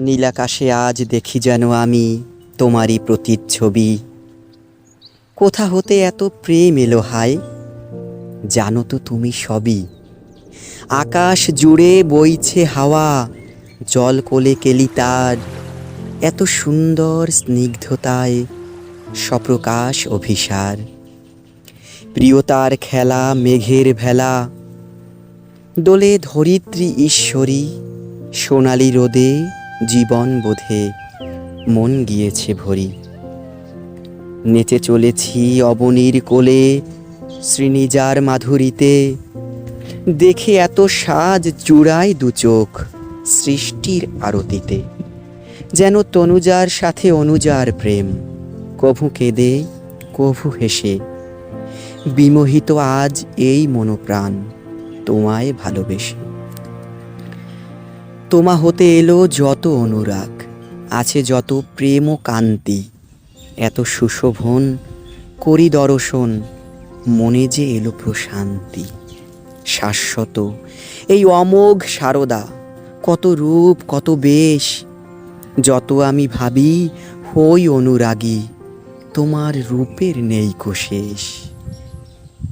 নীলাকাশে আজ দেখি যেন আমি তোমারই প্রতিচ্ছবি। কোথা হতে এত প্রেম এলো হায়? জানো তো তুমি সবই। আকাশ জুড়ে বইছে হাওয়া, জল কোলে কেলি তার। এত সুন্দর স্নিগ্ধতায় সপ্রকাশ অভিসার। প্রিয়তার খেলা, মেঘের ভেলা। দোলে ধরিত্রী ঈশ্বরী সোনালি রোদে জীবন বোধে মন গিয়েছে ভরি। নেচে চলেছি অবনীর কোলে শ্রীনিজার মাধুরীতে। দেখে এত সাজ জুড়ায় দু চোখ সৃষ্টির আরতিতে। যেন তনুজার সাথে অনুজার প্রেম, কভু কেঁদে, কভু হেসে। বিমোহিত আজ এই মনোপ্রাণ তোমায় ভালোবেসে। তোমা হতে এলো যত অনুরাগ, আছে যত প্রেম ও কান্তি। এত সুশোভন, করি দর্শন, মনে যে এলো প্রশান্তি। শাশ্বত, এই অমোঘ সারদা, কত রূপ, কত বেশ। যত আমি ভাবি, হই অনুরাগী, তোমার রূপের নেই কোশেষ